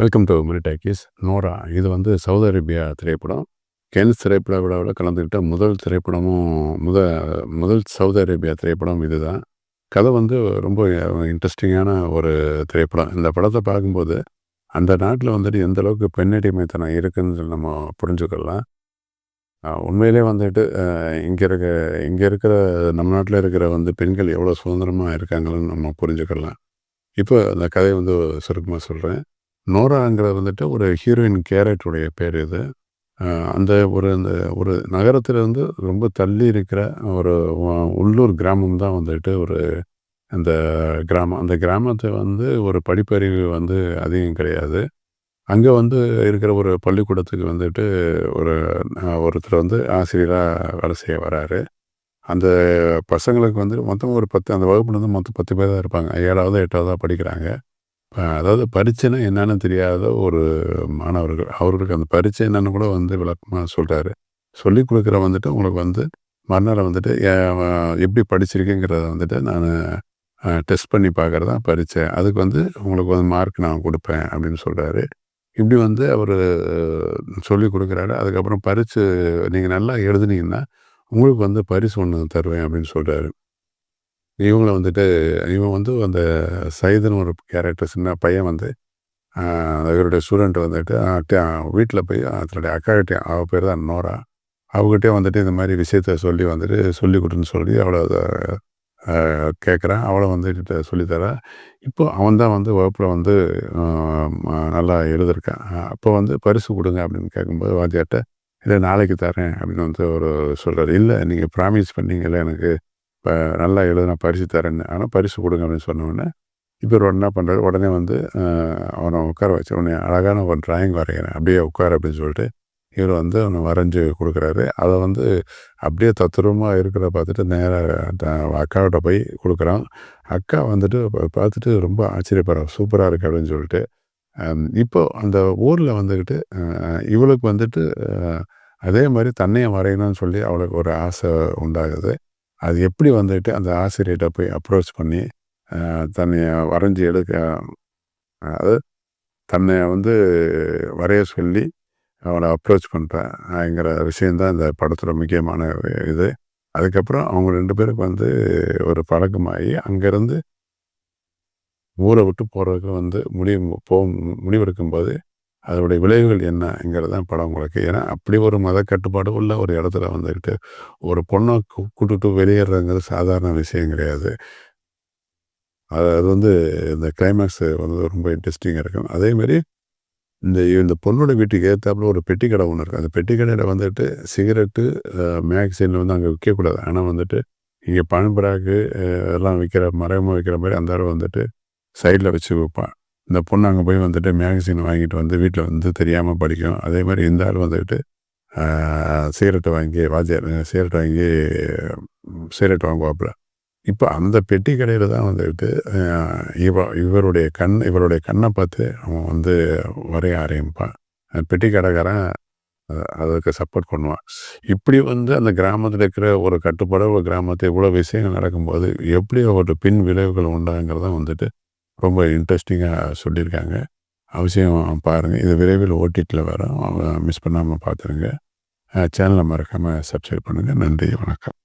Welcome to Mini Talkies Nora இது வந்து Saudi Arabia திரைப்படம். கென்ஸ் திரைப்பட விழாவில் கலந்துக்கிட்ட முதல் திரைப்படமும் முத முதல் சவுதி அரேபியா திரைப்படம் இதுதான். கதை வந்து ரொம்ப இன்ட்ரெஸ்டிங்கான ஒரு திரைப்படம். இந்த படத்தை பார்க்கும்போது அந்த நாட்டில் வந்துட்டு எந்த அளவுக்கு பெண்ணடிமைத்தனம் இருக்குன்னு நம்ம புரிஞ்சுக்கலாம். உண்மையிலே வந்துட்டு இங்கே இருக்க இங்கே இருக்கிற நம்ம நாட்டில் இருக்கிற வந்து பெண்கள் எவ்வளோ சுதந்திரமாக இருக்காங்கன்னு நம்ம புரிஞ்சுக்கலாம். இப்போ அந்த கதையை வந்து சுருக்கமாக சொல்கிறேன் நோராங்கிறது வந்துட்டு ஒரு ஹீரோயின் கேரக்டருடைய பேர் இது. அந்த ஒரு அந்த ஒரு நகரத்திலேருந்து ரொம்ப தள்ளி இருக்கிற ஒரு உள்ளூர் கிராமம் தான் வந்துட்டு ஒரு அந்த கிராமம். அந்த கிராமத்தை வந்து ஒரு படிப்பறிவு வந்து அதிகம் கிடையாது. அங்கே வந்து இருக்கிற ஒரு பள்ளிக்கூடத்துக்கு வந்துட்டு ஒரு ஒருத்தர் வந்து ஆசிரியராக வேலை செய்ய வராரு. அந்த பசங்களுக்கு வந்து மொத்தம் ஒரு பத்து அந்த வகுப்புலேருந்து மொத்தம் பத்து பேர் தான் இருப்பாங்க. ஏழாவது எட்டாவதாக படிக்கிறாங்க. அதாவது பரீட்சைன்னா என்னன்னு தெரியாத ஒரு மாணவர்கள். அவர்களுக்கு அந்த பரீட்சை என்னன்னு கூட வந்து விளக்கமாக சொல்கிறாரு சொல்லி கொடுக்குற வந்துட்டு உங்களுக்கு வந்து மறுநாள் வந்துட்டு அஹ், எப்படி படிச்சிருக்கேங்கிறத வந்துட்டு நான் டெஸ்ட் பண்ணி பார்க்குறது தான் பரீட்சை. அதுக்கு வந்து உங்களுக்கு வந்து மார்க் நான் கொடுப்பேன் அப்படின்னு சொல்கிறாரு இப்படி வந்து அவர் சொல்லி கொடுக்குறாரு. அதுக்கப்புறம் பரிசு நீங்கள் நல்லா எழுதுனீங்கன்னா உங்களுக்கு வந்து பரிசு ஒன்று தருவேன் அப்படின்னு சொல்கிறாரு இவங்கள வந்துட்டு இவன் வந்து அந்த சைதன் ஒரு கேரக்டர் சின்ன பையன் வந்து இவருடைய ஸ்டூடெண்ட் வந்துட்டு வீட்டில் போய் அதனுடைய அக்காகிட்டே அவள் பேர் தான் நோரா. அவகிட்டே வந்துட்டு இந்த மாதிரி விஷயத்த சொல்லி வந்துட்டு சொல்லி கொடுன்னு சொல்லி அவளை கேட்குறான் அவளை வந்துட்டு சொல்லித்தரா இப்போ அவன் தான் வந்து வகுப்பில் வந்து நல்லா எழுதியிருக்கான் அப்போ வந்து பரிசு கொடுங்க அப்படின்னு கேட்கும்போது வாத்தியார்கிட்ட இல்லை நாளைக்கு தரேன் அப்படின்னு வந்து ஒரு சொல்கிறார் இல்லை நீங்கள் ப்ராமிஸ் பண்ணீங்கல்ல எனக்கு இப்போ நல்லா எழுதுனா பரிசு தரேன்னு ஆனால் பரிசு கொடுங்க அப்படின்னு சொன்னோடனே இப்போ ஒரு என்ன பண்ணுறாரு உடனே வந்து அவனை உட்கார வச்ச உடனே அழகான ஒரு டிராயிங் வரைகிறேன் அப்படியே உட்கார் அப்படின்னு சொல்லிட்டு இவர் வந்து அவனை வரைஞ்சி கொடுக்குறாரு. அதை வந்து அப்படியே தத்துரூபமாக இருக்கிறத பார்த்துட்டு நேராக அக்காவிட்ட போய் கொடுக்குறான். அக்கா வந்துட்டு பார்த்துட்டு ரொம்ப ஆச்சரியப்படுறான் சூப்பராக இருக்குது அப்படின்னு சொல்லிட்டு. இப்போ அந்த ஊரில் வந்துக்கிட்டு இவளுக்கு வந்துட்டு அதே மாதிரி தன்னையும் வரையணும்னு சொல்லி அவளுக்கு ஒரு ஆசை உண்டாகுது. அது எப்படி வந்துட்டு அந்த ஆசிரியர்கிட்ட போய் அப்ரோச் பண்ணி தன்னை வரைஞ்சி எடுக்க அதாவது தன்னை வந்து வரைய சொல்லி அவளை அப்ரோச் பண்ணுறேங்கிற விஷயந்தான் இந்த படத்தில் முக்கியமான இது. அதுக்கப்புறம் அவங்க ரெண்டு பேருக்கு வந்து ஒரு பழக்கமாகி அங்கேருந்து ஊரை விட்டு போகிறதுக்கு வந்து முடிவு போ முடிவெடுக்கும்போது அதோடைய விளைவுகள் என்னங்கிறது தான் படம் உங்களுக்கு. ஏன்னா அப்படி ஒரு மத கட்டுப்பாடு உள்ள ஒரு இடத்துல வந்துக்கிட்டு ஒரு பொண்ணை கூட்டுட்டு கூட்டிட்டு வெளியேறதுங்கிறது சாதாரண விஷயம் கிடையாது. அது அது வந்து இந்த கிளைமேக்ஸ் வந்து ரொம்ப இன்ட்ரெஸ்டிங்காக இருக்கும். அதேமாரி இந்த இந்த பொண்ணோட வீட்டுக்கு ஏற்றாப்புல ஒரு பெட்டி கடை ஒன்று இருக்குது அந்த பெட்டி கடையில் வந்துட்டு சிகரெட்டு மேக்சின் வந்து அங்கே விற்கக்கூடாது ஆனால் வந்துட்டு இங்கே பனம்பராக்கு எல்லாம் விற்கிற மறைமுக விற்கிற மாதிரி அந்த வந்துட்டு சைடில் வச்சு விற்பான் இந்த பொண்ணு அங்கே போய் வந்துட்டு மேகசின் வாங்கிட்டு வந்து வீட்டில் வந்து தெரியாமல் படிக்கும். அதே மாதிரி இந்த ஆள் வந்துட்டு சிகரெட்டு வாங்கி வாஜியார் சிகரெட் வாங்கி சிகரெட் வாங்குவாப்புல. இப்போ அந்த பெட்டி கடையில் தான் வந்துட்டு இவ இவருடைய கண் இவருடைய கண்ணை பார்த்து அவன் வந்து வரைய ஆரம்பிப்பான். பெட்டி கடைக்காரன் அதுக்கு சப்போர்ட் பண்ணுவான். இப்படி வந்து அந்த கிராமத்தில் இருக்கிற ஒரு கட்டுப்பாடு ஒரு கிராமத்தில் இவ்வளோ விஷயங்கள் நடக்கும்போது எப்படி ஒரு பின் விளைவுகள் உண்டாங்கிறத வந்துட்டு ரொம்ப இன்ட்ரெஸ்டிங்காக சொல்லியிருக்காங்க. அவசியம் பாருங்கள் இது விரைவில் ஓடிடியில் வரும். மிஸ் பண்ணாமல் பார்த்துருங்க. சேனலை மறக்காமல் சப்ஸ்கிரைப் பண்ணுங்கள் நன்றி வணக்கம்.